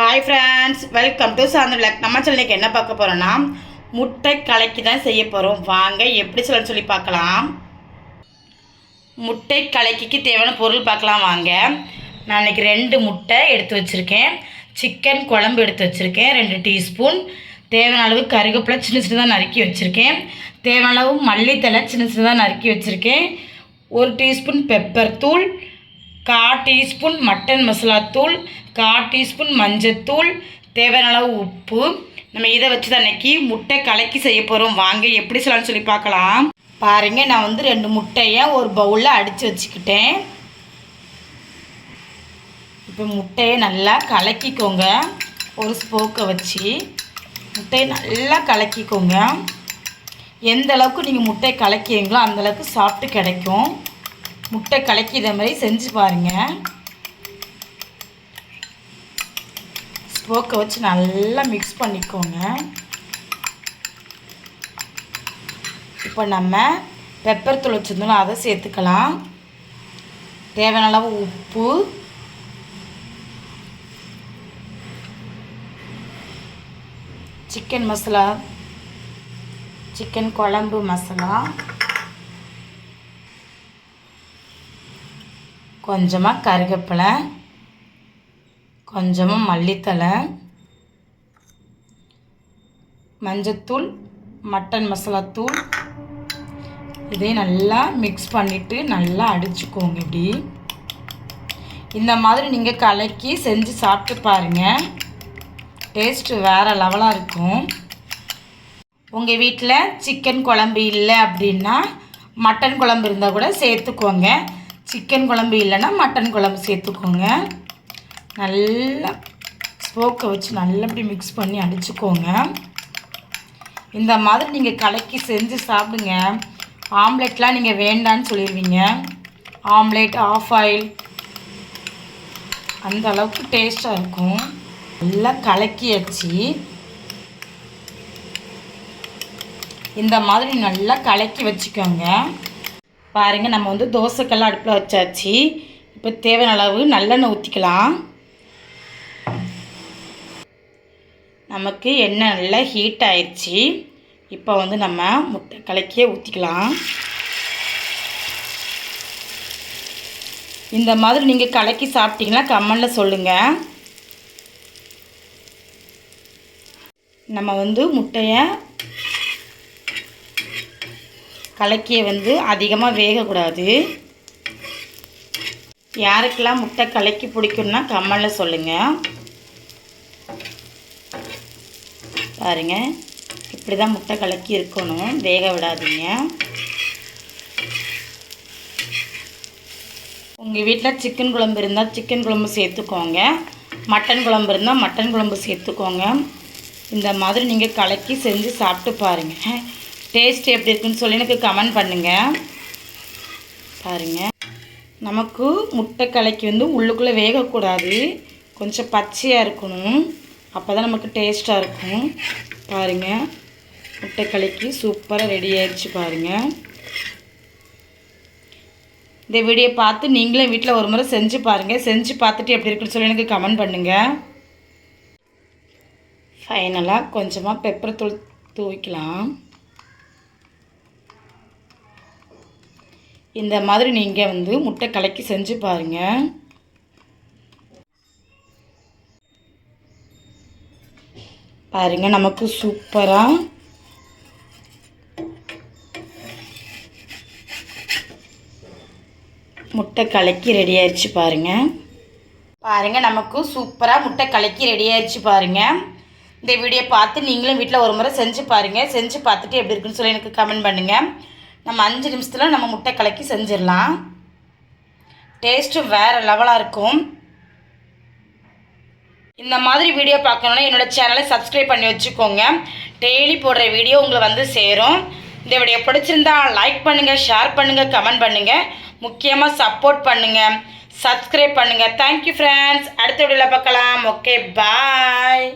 Hi friends welcome to சாந்தர் நம்ம சொல்லிக்கு என்ன பார்க்க போகிறோன்னா முட்டை கலக்கி தான் செய்ய போகிறோம் வாங்க எப்படி சொல்ல சொல்லி பார்க்கலாம். முட்டை கலக்கிக்கு தேவையான பொருள் பார்க்கலாம் வாங்க. நான் இன்றைக்கி ரெண்டு முட்டை எடுத்து வச்சுருக்கேன். சிக்கன் குழம்பு எடுத்து வச்சுருக்கேன். ரெண்டு டீஸ்பூன் தேவையான அளவு கருவேப்பிலை சின்ன சின்னதாக நறுக்கி வச்சுருக்கேன். தேவையான அளவு மல்லித்தலை சின்ன சின்னதாக நறுக்கி வச்சுருக்கேன். ஒரு டீஸ்பூன் பெப்பர் தூள். கால் டீஸ்பூன் மட்டன் மசாலா தூள் கா டீஸ்பூன் மஞ்சத்தூள் தேவையான அளவு உப்பு. நம்ம இதை வச்சு தான் இன்னைக்கு முட்டை கலக்கி செய்ய போகிறோம் வாங்க எப்படி சொல்லலாம்னு சொல்லி பார்க்கலாம். பாருங்க நான் வந்து ரெண்டு முட்டையை ஒரு பவுலில் அடித்து வச்சுக்கிட்டேன். இப்போ முட்டையை நல்லா கலக்கிக்கோங்க. ஒரு ஸ்போக்கை வச்சு. முட்டையை நல்லா கலக்கிக்கோங்க. எந்த அளவுக்கு நீங்கள் முட்டையை கலக்கிறீங்களோ அந்த அளவுக்கு சாப்பிட்டு கிடைக்கும். முட்டை கலக்கி இதை மாதிரி செஞ்சு பாருங்கள் ஸ்போக்கை வச்சு நல்லா மிக்ஸ் பண்ணிக்கோங்க. இப்போ நம்ம பெப்பர் தூள் வச்சுருந்தோம் அதை சேர்த்துக்கலாம். தேவையான அளவு உப்பு. சிக்கன் மசாலா சிக்கன் குழம்பு மசாலா கொஞ்சமாக கருவேப்பிலை கொஞ்சமாக மல்லித்தலை மஞ்சத்தூள் மட்டன் மசாலா தூள். இதையும் நல்லா மிக்ஸ் பண்ணிவிட்டு நல்லா அடிச்சுக்கோங்க இப்படி. இந்த மாதிரி நீங்கள் கலக்கி செஞ்சு சாப்பிட்டு பாருங்கள் டேஸ்ட்டு வேறு லெவலாக இருக்கும். உங்கள் வீட்டில் சிக்கன் குழம்பு இல்லை அப்படின்னா மட்டன் குழம்பு இருந்தால் கூட சேர்த்துக்கோங்க. சிக்கன் குழம்பு இல்லைன்னா மட்டன் குழம்பு சேர்த்துக்கோங்க. நல்லா ஸ்போக்கை வச்சு நல்லா மிக்ஸ் பண்ணி அடிச்சுக்கோங்க. இந்த மாதிரி நீங்கள் கலக்கி செஞ்சு சாப்பிடுங்க. ஆம்லெட்லாம் நீங்கள் வேண்டான்னு சொல்லிடுவீங்க. ஆம்லெட் ஆஃப் ஆயில் அந்த அளவுக்கு டேஸ்ட்டாக இருக்கும். நல்லா கலக்கியாச்சு. இந்த மாதிரி நல்லா கலக்கி வச்சுக்கோங்க. பாருங்கள் நம்ம வந்து தோசைக்கெல்லாம் அடுப்பில் வச்சாச்சு. இப்போ தேவையான அளவு நல்லெண்ணெய் ஊற்றிக்கலாம் நமக்கு எண்ணெய் நல்லா ஹீட் ஆயிடுச்சு இப்போ வந்து நம்ம முட்டை கலக்கியே ஊற்றிக்கலாம் இந்த மாதிரி நீங்கள் கலக்கி சாப்பிட்டீங்கன்னா கம்மனில் சொல்லுங்கள் நம்ம வந்து முட்டையை கலக்கியை வந்து அதிகமாக வேகக்கூடாது. யாருக்கெல்லாம் முட்டை கலக்கி பிடிக்கும்னா கம்மலில் சொல்லுங்கள் பாருங்க இப்படி தான் முட்டை கலக்கி இருக்கணும். வேக விடாதீங்க. உங்கள் வீட்டில் சிக்கன் குழம்பு இருந்தால் சிக்கன் குழம்பு சேர்த்துக்கோங்க. மட்டன் குழம்பு இருந்தால் மட்டன் குழம்பு சேர்த்துக்கோங்க. இந்த மாதிரி நீங்கள் கலக்கி செஞ்சு சாப்பிட்டு பாருங்கள் டேஸ்ட் எப்படி இருக்குன்னு சொல்லி எனக்கு கமெண்ட் பண்ணுங்கள் பாருங்கள் நமக்கு முட்டை கலக்கி வந்து உள்ளுக்குள்ளே வேகக்கூடாது. கொஞ்சம் பச்சையாக இருக்கணும். அப்போ தான் நமக்கு டேஸ்ட்டாக இருக்கும். பாருங்கள் முட்டை கலக்கி சூப்பராக ரெடி ஆயிடுச்சு பாருங்கள் இந்த வீடியோ பார்த்து நீங்களும் வீட்டில் ஒரு முறை செஞ்சு பாருங்கள் செஞ்சு பார்த்துட்டு எப்படி இருக்குன்னு சொல்லி எனக்கு கமெண்ட் பண்ணுங்கள் ஃபைனலாக கொஞ்சமாக பெப்பர் தூள் தூவிக்கலாம். இந்த மாதிரி நீங்கள் வந்து முட்டை கலக்கி செஞ்சு பாருங்கள் பாருங்கள் நமக்கு சூப்பராக முட்டை கலக்கி ரெடி ஆயிடுச்சு பாருங்கள் பாருங்கள் நமக்கு சூப்பராக முட்டை கலக்கி ரெடி ஆயிடுச்சு பாருங்கள் இந்த வீடியோ பார்த்து நீங்களும் வீட்டில் ஒரு முறை செஞ்சு பாருங்கள் செஞ்சு பார்த்துட்டு எப்படி இருக்குன்னு சொல்லி எனக்கு கமெண்ட் பண்ணுங்கள் நம்ம அஞ்சு நிமிஷத்தில் நம்ம முட்டை கலக்கி செஞ்சிடலாம். டேஸ்ட்டும் வேறு லெவலாக இருக்கும். இந்த மாதிரி வீடியோ பார்க்கணுன்னா என்னோடய சேனலை சப்ஸ்கிரைப் பண்ணி வச்சுக்கோங்க. டெய்லி போடுற வீடியோ உங்களை வந்து சேரும். இந்த வீடியோ பிடிச்சிருந்தா லைக் பண்ணுங்கள் ஷேர் பண்ணுங்கள் கமெண்ட் பண்ணுங்கள் முக்கியமாக சப்போர்ட் பண்ணுங்கள் சப்ஸ்கிரைப் பண்ணுங்கள் தேங்க்யூ ஃப்ரெண்ட்ஸ் அடுத்த வீடியோவில் பார்க்கலாம். Okay bye